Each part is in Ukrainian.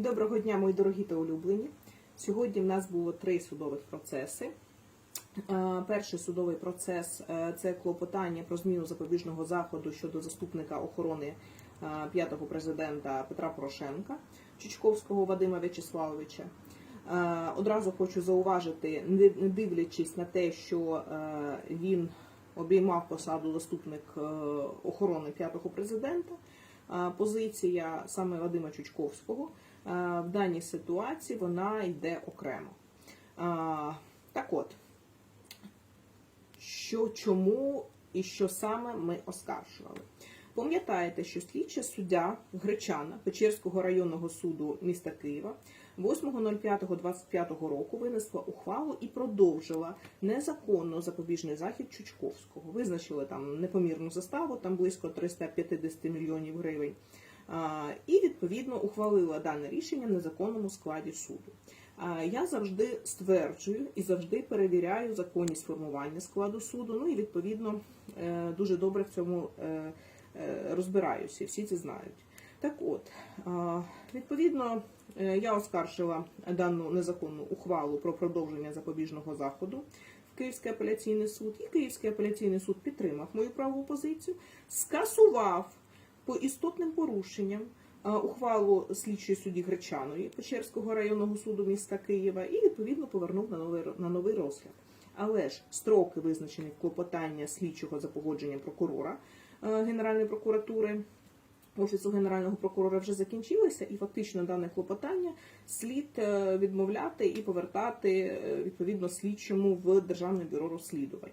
Доброго дня, мої дорогі та улюблені. Сьогодні в нас було три судових процеси. Е, Перший судовий процес е, це клопотання про зміну запобіжного заходу щодо заступника охорони е, п'ятого президента Петра Порошенка Чучковського Вадима В'ячеславовича. Одразу хочу зауважити, не дивлячись на те, що він обіймав посаду заступник охорони п'ятого президента. Позиція саме Вадима Чучковського в даній ситуації вона йде окремо. Е, Так от, що чому і що саме ми оскаржували. Пам'ятаєте, що слідча суддя Гречана Печерського районного суду міста Києва 8.05.25 року винесла ухвалу і продовжила незаконно запобіжний захід Чучковського. Визначили там непомірну заставу, там близько 350 мільйонів гривень. І відповідно ухвалила дане рішення в незаконному складі суду. Я завжди стверджую і завжди перевіряю законність формування складу суду. Ну і відповідно е, дуже добре в цьому е, е, розбираюся, всі це знають. Так от, відповідно, я оскаржила дану незаконну ухвалу про продовження запобіжного заходу в Київський апеляційний суд, і Київський апеляційний суд підтримав мою правову позицію, скасував по істотним порушенням е, ухвалу слідчої судді Гречаної Печерського районного суду міста Києва і відповідно повернув на новий на новий розгляд. Але ж строки визначені клопотання слідчого за погодженням прокурора е, Генеральної прокуратури. Офісу генерального прокурора вже закінчилися, і фактично дане клопотання слід е, відмовляти і повертати відповідно слідчому в Державне бюро розслідувань.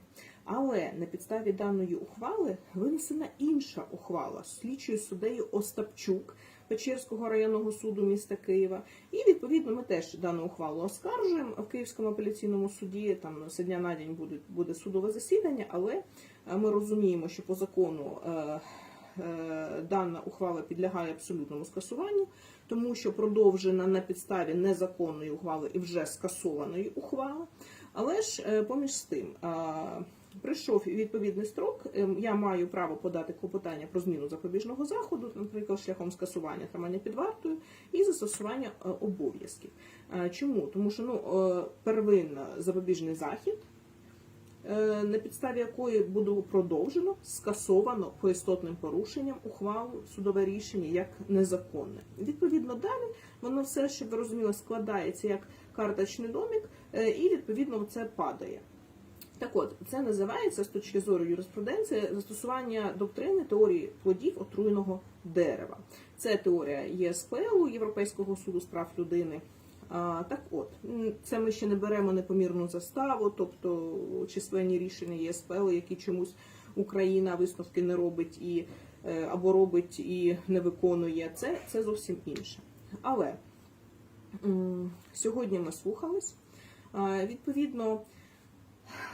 Але на підставі даної ухвали винесена інша ухвала слідчою суддею Остапчук Печерського районного суду міста Києва. І відповідно ми теж дану ухвалу оскаржуємо в Київському апеляційному суді. Там з дня на день буде, буде судове засідання, але е, ми розуміємо, що по закону. е, е, Дана ухвала підлягає абсолютному скасуванню, тому що продовжена на підставі незаконної ухвали і вже скасованої ухвали. Але ж е, поміж тим, прийшов відповідний строк, е, я маю право подати клопотання про зміну запобіжного заходу, наприклад, шляхом скасування тримання під вартою і застосування е, обов'язків. Е, Чому? Тому що ну, е, первинно запобіжний захід на підставі якої буде продовжено, скасовано по істотним порушенням ухвалу судове рішення як незаконне. Відповідно, далі воно все, щоб ви розуміли, складається як карточний домик, е, і відповідно це падає. Так от, це називається з точки зору юриспруденції застосування доктрини теорії плодів отруєного дерева. Це теорія ЄСПЛ Європейського суду з прав людини. А, так от, це ми ще не беремо непомірну заставу, тобто численні рішення ЄСПЛ, які чомусь Україна висновки не робить і е, або робить і не виконує. Це, це зовсім інше. Але сьогодні ми слухались. Відповідно,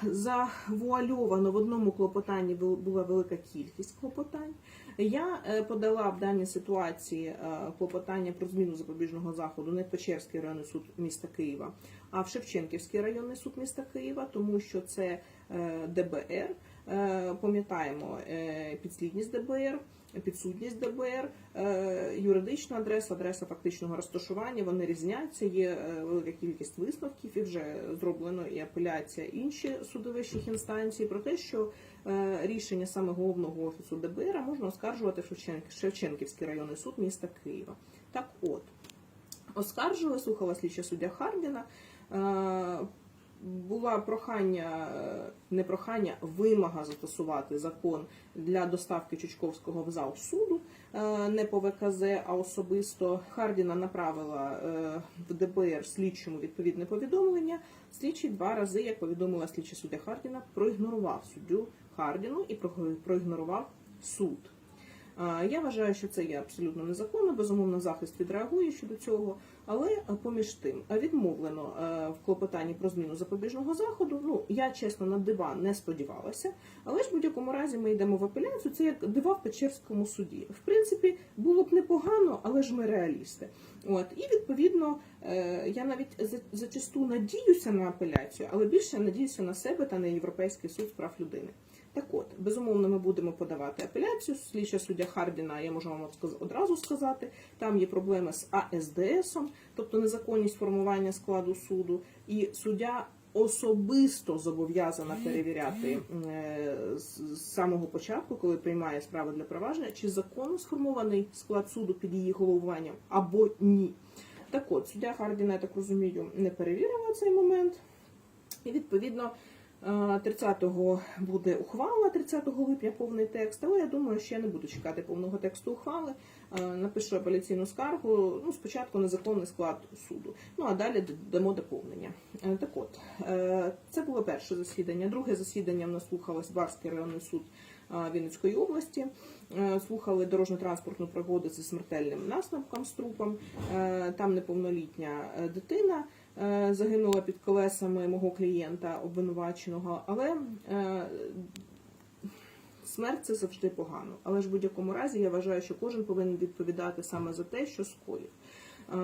завуальовано в одному клопотанні бу- була велика кількість клопотань. Я е, подала в даній ситуації е, клопотання про зміну запобіжного заходу не в Печерський районний суд міста Києва, а в Шевченківський районний суд міста Києва, тому що це е, ДБР. Пам'ятаємо підслідність ДБР, підсудність ДБР, е, юридична адреса, адреса фактичного розташування. Вони різняться. Є е, велика кількість висновків і вже зроблено і апеляція інші суди вищих інстанцій про те, що е, рішення саме головного офісу ДБР можна оскаржувати в Шевченківський районний суд міста Києва. Так от, оскаржувала, слухала слідча суддя Хардіна. Була прохання, не прохання, вимога застосувати закон для доставки Чучковського в зал суду, е, не по ВКЗ, а особисто Хардіна направила е, в ДБР слідчому відповідне повідомлення. Слідчий два рази, як повідомила слідча суддя Хардіна, проігнорував суддю Хардіну і про- проігнорував суд. Я вважаю, що це є абсолютно незаконно. Безумовно, захист відреагує щодо цього, але е, поміж тим е, відмовлено е, в клопотанні про зміну запобіжного заходу. Ну я чесно на дива не сподівалася, але ж в будь-якому разі ми йдемо в апеляцію. Це як дива в Печерському суді. В принципі, було б непогано, але ж ми реалісти. От і відповідно я навіть за- зачасту надіюся на апеляцію, але більше надіюся на себе та на Європейський суд з прав людини. Так от, безумовно, ми будемо подавати апеляцію. Слідча суддя Хардіна, я можу вам одразу сказати, там є проблеми з АСДСом, тобто незаконність формування складу суду, і суддя особисто зобов'язана перевіряти е, з самого початку, коли приймає справу для провадження, чи законно сформований склад суду під її головуванням або ні. Так от, суддя Хардіна, я так розумію, не перевірила цей момент. І відповідно 30-го буде ухвала, 30 липня повний текст, але я думаю, що я не буду чекати повного тексту ухвали. Е, Напишу апеляційну скаргу. Ну, спочатку незаконний склад суду. Ну а далі дамо доповнення. Е, Так от, е, це було перше засідання. Друге засідання в нас слухалось Барський районний суд е, Вінницької області. Е, Слухали дорожньо-транспортну пригоду зі смертельним наслідком з трупом. Е, Там неповнолітня е, дитина е, загинула під колесами мого клієнта обвинуваченого, але е, смерть це завжди погано. Але ж в будь-якому разі я вважаю, що кожен повинен відповідати саме за те, що скоїв. Е,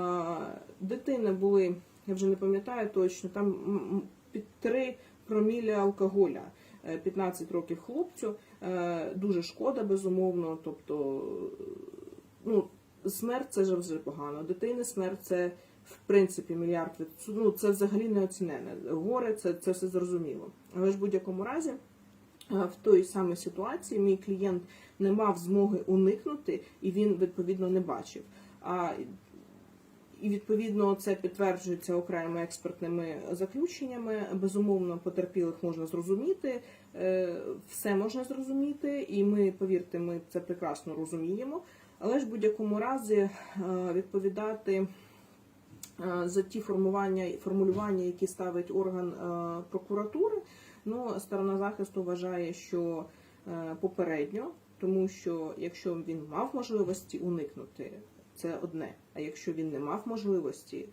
Дитини були, я вже не пам'ятаю точно, там під 3 промілля алкоголя. Е, 15 років хлопцю. Е, Дуже шкода, безумовно. Тобто, ну, смерть це вже погано. Дитини смерть це в принципі мільярд ну, це взагалі не оцінене. Горе, це, це все зрозуміло. Але ж в будь-якому разі. е, В той самій ситуації мій клієнт не мав змоги уникнути, і він відповідно не бачив. А і відповідно це підтверджується окремими експертними заключеннями. Безумовно, потерпілих можна зрозуміти, е, все можна зрозуміти, і ми, повірте, ми це прекрасно розуміємо. Але ж в будь-якому разі е, відповідати е, за ті формування формулювання, які ставить орган е, прокуратури, ну сторона захисту вважає, що попередньо, тому що якщо він мав можливості уникнути, це одне. А якщо він не мав можливості,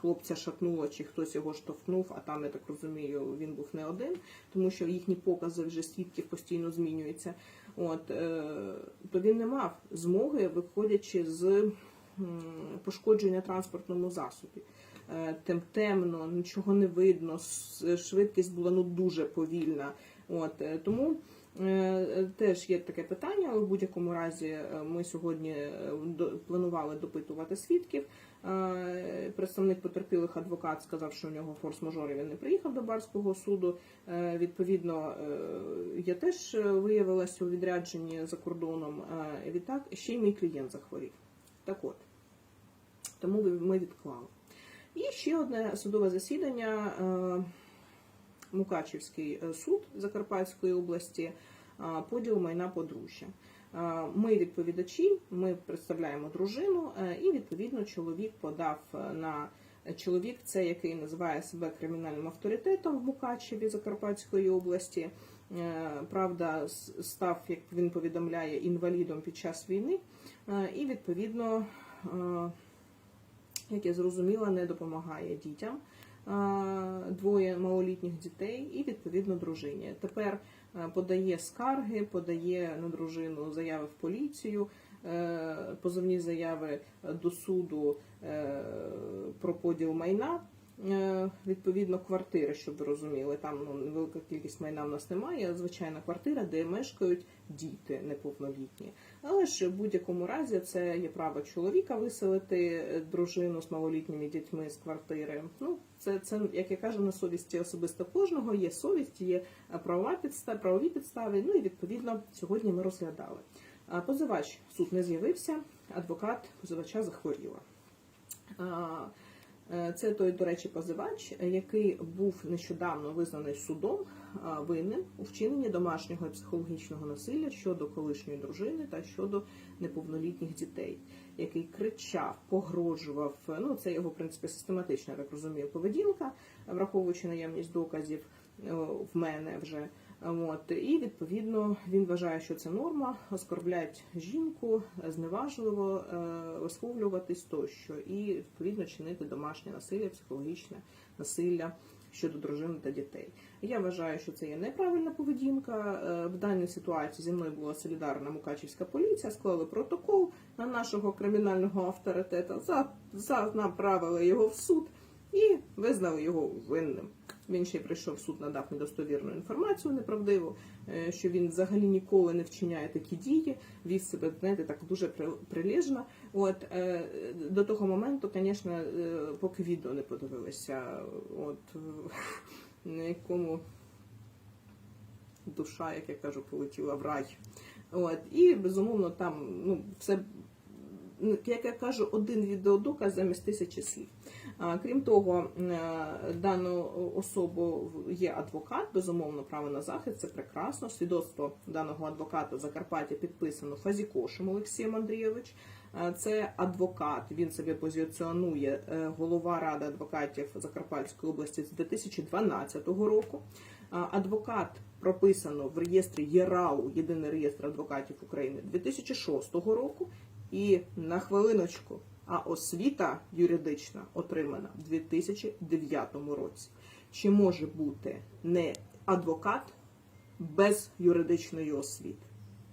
хлопця шатнуло чи хтось його штовхнув, а там, я так розумію, він був не один, тому що їхні покази вже свідків постійно змінюються. От е, то він не мав змоги, виходячи з пошкодження транспортному засобі. Е, Тем темно, нічого не видно, швидкість була ну дуже повільна. От е, тому теж є таке питання, в будь-якому разі е, ми сьогодні е, планували допитувати свідків. Е, Представник потерпілих адвокат сказав, що у нього форс-мажор він не приїхав до барського суду. Е, Відповідно, е, я теж е, виявилася у відрядженні за кордоном. Е, Відтак ще й мій клієнт захворів. Так от, тому ми відклали. І ще одне судове засідання. Мукачівський е, суд Закарпатської області, поділ майна подружжя. Ми відповідачі, ми представляємо дружину, і відповідно чоловік подав е, на чоловік, це який називає себе кримінальним авторитетом в Мукачеві Закарпатської області. Е, Правда, став, як він повідомляє, інвалідом під час війни, Е, і відповідно, е, як я зрозуміла, не допомагає дітям двоє малолітніх дітей і відповідно дружині. Тепер подає скарги, подає на дружину заяви в поліцію, е, позовні заяви до суду е, про поділ майна. Е, Відповідно, квартири, щоб ви розуміли, там ну, невелика кількість майна в нас немає. Звичайна квартира, де мешкають діти неповнолітні. Але ж в будь-якому разі це є право чоловіка виселити е, дружину з малолітніми дітьми з квартири. Ну, це, це як я кажу, на совісті особисто кожного. Є совість, є е, правова підстав, правові підстави. Ну і відповідно сьогодні ми розглядали. Позивач суд не з'явився, адвокат позивача захворіла. Е, Це той, до речі, позивач, е, який був нещодавно визнаний судом винним у вчиненні домашнього і психологічного насилля щодо колишньої дружини та щодо неповнолітніх дітей, який кричав, погрожував. е, Ну, це його в принципі систематична, я так розумію, поведінка, враховуючи наявність доказів е, в мене вже. От і відповідно він вважає, що це норма, оскорблять жінку, зневажливо е, висловлюватись тощо, і відповідно чинити домашнє насилля, психологічне насилля щодо дружини та дітей. Я вважаю, що це є неправильна поведінка. Е, В даній ситуації зі мною була солідарна Мукачівська поліція, склали протокол на нашого кримінального авторитета, за, за направили його в суд і визнали його винним. Він ще й прийшов суд, надав недостовірну інформацію неправдиву, е, що він взагалі ніколи не вчиняє такі дії, вів себе знаєте, так дуже при- прилежно. От е, до того моменту, звісно, е, поки відео не подивилися, от на якому душа, як я кажу, полетіла в рай. От, і безумовно там ну, все, як я кажу, один відеодоказ замість тисячі слів. Крім того, е, дану особу є адвокат, безумовно, право на захист, це прекрасно. Свідоцтво даного адвоката в Закарпатті підписано Фазікошем Олексієм Андрійович. Це адвокат, він себе позиціонує е, голова ради адвокатів Закарпатської області з 2012 року. Адвокат прописано в реєстрі ЄРАУ, єдиний реєстр адвокатів України 2006 року. І на хвилиночку, а освіта юридична отримана в 2009 році. Чи може бути не адвокат без юридичної освіти?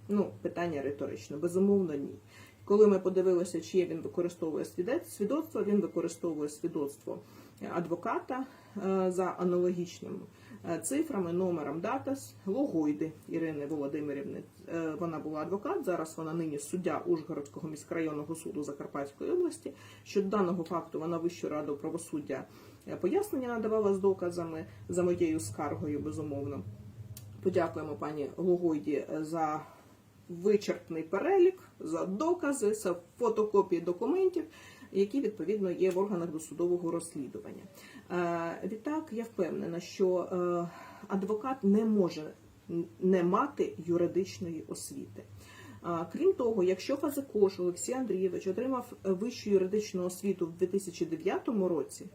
Ну, питання риторичне, безумовно, ні. Коли ми подивилися, чиє він використовує свідоцтво, він використовує свідоцтво адвоката е, за аналогічними е, цифрами, номером датас Логойди Ірини Володимирівни. Е, Вона була адвокат, зараз вона нині суддя Ужгородського міськрайонного суду Закарпатської області. Щодо даного факту вона Вищу раду правосуддя е, пояснення надавала з доказами за моєю скаргою, безумовно. Подякуємо пані Логойді е, за вичерпний перелік, за докази, за фотокопії документів, які відповідно є в органах досудового розслідування. Е, Відтак я впевнена, що е, адвокат не може не мати юридичної освіти. Крім того, якщо Фазикош Олексій Андрійович отримав е, вищу юридичну освіту в 2009 році,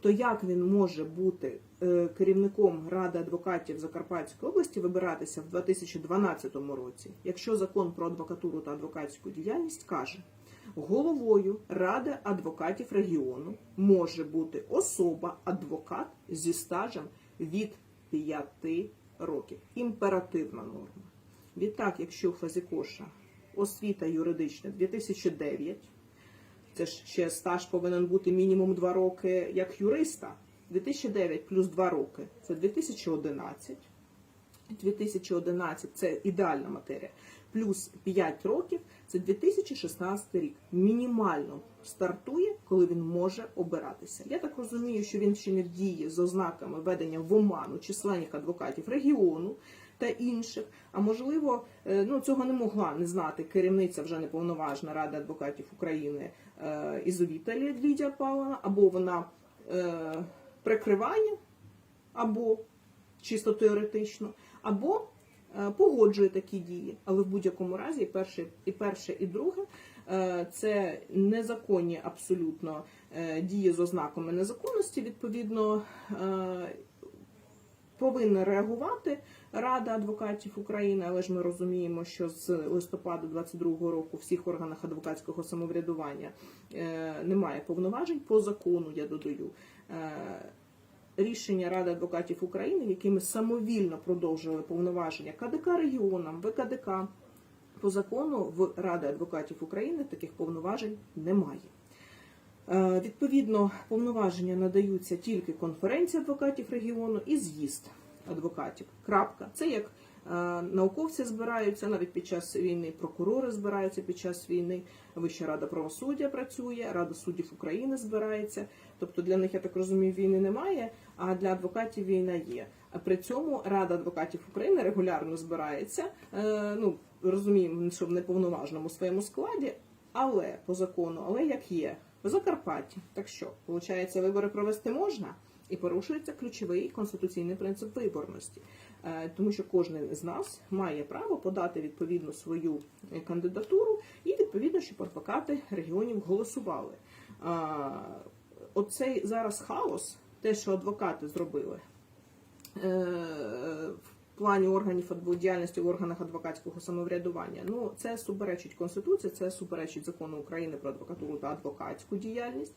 то як він може бути е, керівником Ради адвокатів Закарпатської області вибиратися в 2012 році, якщо закон про адвокатуру та адвокатську діяльність каже, головою Ради адвокатів регіону може бути особа адвокат зі стажем від 5 років. Імперативна норма. Відтак, якщо у Фазікоша освіта юридична 2009, це ж ще стаж повинен бути мінімум 2 роки як юриста. 2009 плюс 2 роки це 2011. 2011 це ідеальна матерія. Плюс 5 років це 2016 рік. Мінімально стартує, коли він може обиратися. Я так розумію, що він ще не в дії з ознаками ведення в оману численних адвокатів регіону та інших. А можливо, е, ну цього не могла не знати керівниця вже неповноважна Ради адвокатів України е, Ізовіта Лідія Павловна, або вона е, прикриває, або чисто теоретично, або погоджує такі дії. Але в будь-якому разі перше, і перше, і друге е, це незаконні абсолютно е, дії з ознаками незаконності. Відповідно, е, повинна реагувати Рада адвокатів України, але ж ми розуміємо, що з листопада 22 року в всіх органах адвокатського самоврядування е, немає повноважень по закону. Я додаю. Рішення Ради адвокатів України, якими самовільно продовжили повноваження КДК регіонам, ВКДК по закону в Ради адвокатів України таких повноважень немає. Е, Відповідно, повноваження надаються тільки конференції адвокатів регіону і з'їзд адвокатів. Крапка. Це як науковці збираються навіть під час війни, прокурори збираються під час війни, Вища рада правосуддя працює, Рада суддів України збирається. Тобто для них, я так розумію, війни немає, а для адвокатів війна є. А при цьому Рада адвокатів України регулярно збирається. е, Ну розуміємо, що в неповноважному своєму складі, але по закону, але як є в Закарпатті. Так що, виходить, вибори провести можна і порушується ключовий конституційний принцип виборності, Е, тому що кожен з нас має право подати відповідну свою е, кандидатуру і відповідно, щоб адвокати регіонів голосували. Оцей зараз хаос, те, що адвокати зробили. е, В плані органів діяльності в органах адвокатського самоврядування. Ну це суперечить конституції, це суперечить закону України про адвокатуру та адвокатську діяльність.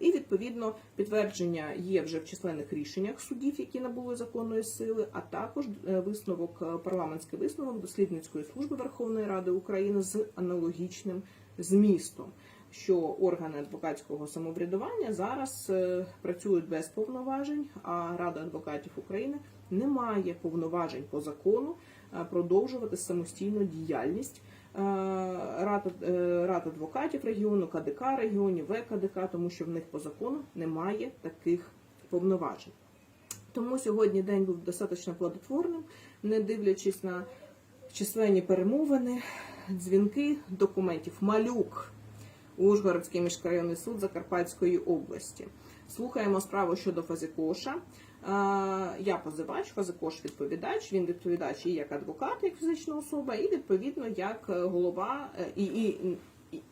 І відповідно підтвердження є вже в численних рішеннях судів, які набули законної сили, а також е, висновок е, парламентський висновок дослідницької служби Верховної Ради України з аналогічним змістом. що органи адвокатського самоврядування зараз е, працюють без повноважень, а Рада адвокатів України не має повноважень по закону продовжувати самостійну діяльність. Е, Рад, е, Рад адвокатів регіону, КДК регіонів, ВКДК, тому що в них по закону немає таких повноважень. Тому сьогодні день був достатньо плодотворним, не дивлячись на численні перемовини, дзвінки документів. Малюк, Ужгородський міжрайонний суд Закарпатської області. Слухаємо справу щодо Фазикоша. Я позивач, Фазикош відповідач. Він відповідач і як адвокат, як фізична особа, і відповідно як е, голова е, і, і,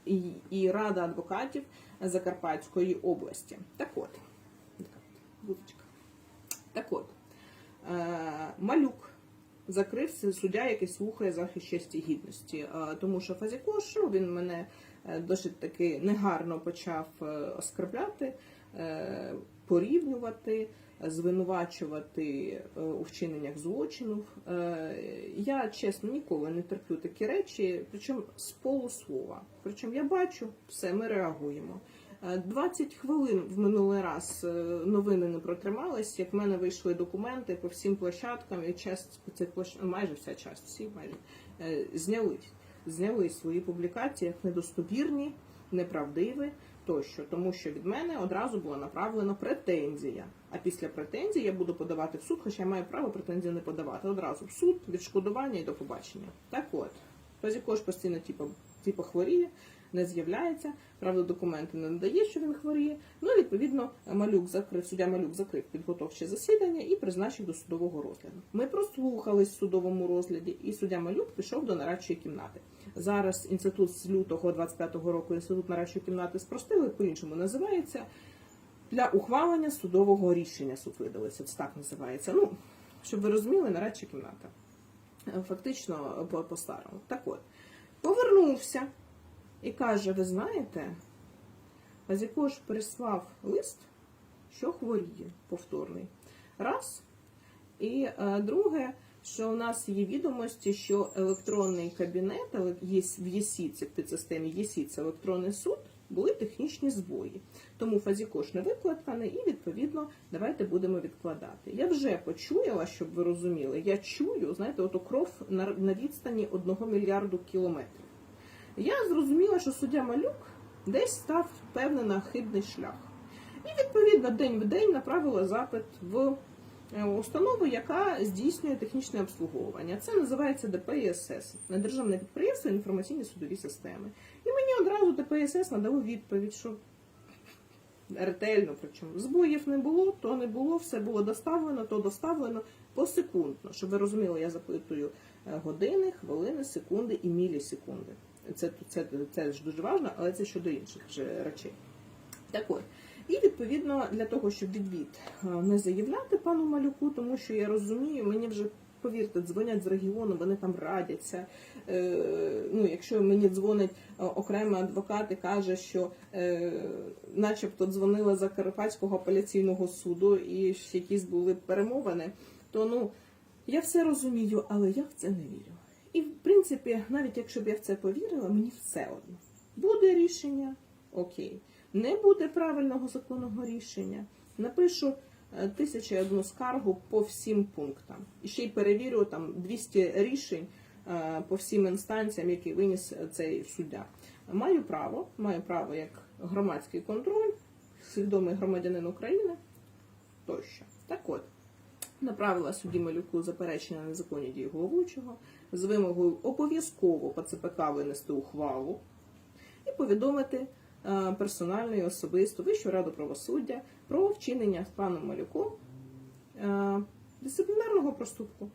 і, і, рада адвокатів Закарпатської області. Так от. Так от, е, малюк закрився суддя, який слухає захист честі гідності. Тому що Фазікош, ну, він мене досить таки негарно почав оскарбляти, порівнювати, звинувачувати е, у вчиненнях злочинів. Е, Я чесно ніколи не терплю такі речі, причому з полуслова. Причому я бачу, все, ми реагуємо. Е, 20 хвилин в минулий раз е, новини не протримались, як в мене вийшли документи по всім площадкам, і часть цих площ... майже вся часть, всі майже е, зняли, зняли свої публікації як недостовірні, неправдиві тощо, тому що від мене одразу була направлена претензія. А після претензії я буду подавати в суд, хоча я маю право претензію не подавати. Одразу в суд, відшкодування і до побачення. Так от, Фазікош постійно типу, типу хворіє, не з'являється. Правда, документи не надає, що він хворіє. Ну, відповідно, малюк закрив, суддя малюк закрив підготовче засідання і призначив до судового розгляду. Ми прослухались в судовому розгляді, і суддя малюк пішов до нарадчої кімнати. Зараз інститут з лютого 25-го року інститут нарадчої кімнати спростили, по-іншому називається. Для ухвалення судового рішення суд видалися, це так називається. Ну, щоб ви розуміли, нарадча кімната. Фактично по- по-старому. Так от, повернувся і каже: ви знаєте, Азікош прислав лист, що хворіє повторний. Раз. І е, друге, що у нас є відомості, що електронний кабінет в ЄСІ, це в підсистемі ЄСІ, це електронний суд, були технічні збої. Тому Фазікош не викладканий, і відповідно давайте будемо відкладати. Я вже почуяла, щоб ви розуміли, я чую, знаєте, ото кров на, відстані одного мільярду кілометрів. Я зрозуміла, що суддя Малюк десь став певний на хибний шлях. І відповідно день в день направила запит в установу, яка здійснює технічне обслуговування. Це називається ДПІСС Державне підприємство інформаційні судові системи. І мені одразу ДПІСС надало відповідь, що ретельно, причому збоїв не було, то не було, все було доставлено, то доставлено посекундно. Щоб ви розуміли, я запитую е, години, хвилини, секунди і мілісекунди. Це, це, це ж дуже важливо, але це щодо інших речей. Так от. І відповідно для того, щоб відвід е, не заявляти пану малюку, тому що я розумію, мені вже повірте, дзвонять з регіону, вони там радяться. Е, ну, якщо мені дзвонить е, окремий адвокат і каже, що начебто дзвонила за Карпатського апеляційного суду і якісь були перемовини, то ну я все розумію, але я в це не вірю. І в принципі, навіть якщо б я в це повірила, мені все одно. Буде рішення, окей. Не буде правильного законного рішення. Напишу е, тисячу одну скаргу по всім пунктам. І ще й перевірю там 200 рішень е, по всім інстанціям, які виніс цей суддя. Маю право, маю право як громадський контроль, свідомий громадянин України тощо. Так от, направила судді Малюку заперечення на незаконні дії головуючого з вимогою обов'язково по ЦПК винести ухвалу і повідомити персонально і особисто Вищу раду правосуддя про вчинення з паном Малюком е, дисциплінарного проступку.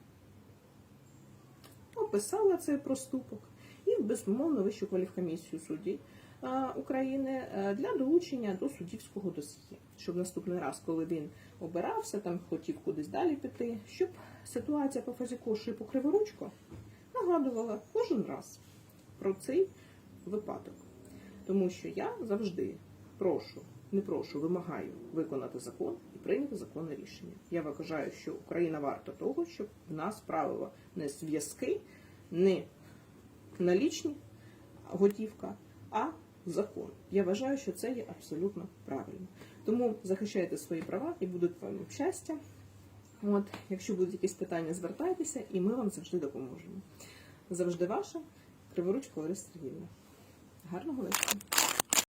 Описала цей проступок і безумовно Вищу кваліфкомісію судді е, України е, для долучення до суддівського досьє, щоб наступний раз, коли він обирався, там хотів кудись далі піти, щоб ситуація по фазі кошу і по криворучку нагадувала кожен раз про цей випадок. Тому що я завжди прошу, не прошу, вимагаю виконати закон і прийняти законне рішення. Я вважаю, що Україна варта того, щоб в нас правила не зв'язки, не налічні готівка, а закон. Я вважаю, що це є абсолютно правильно. Тому захищайте свої права і будуть вам щастя. От, якщо будуть якісь питання, звертайтеся, і ми вам завжди допоможемо. Завжди ваша Криворучка Лариса Сергіївна. Гарного вечора.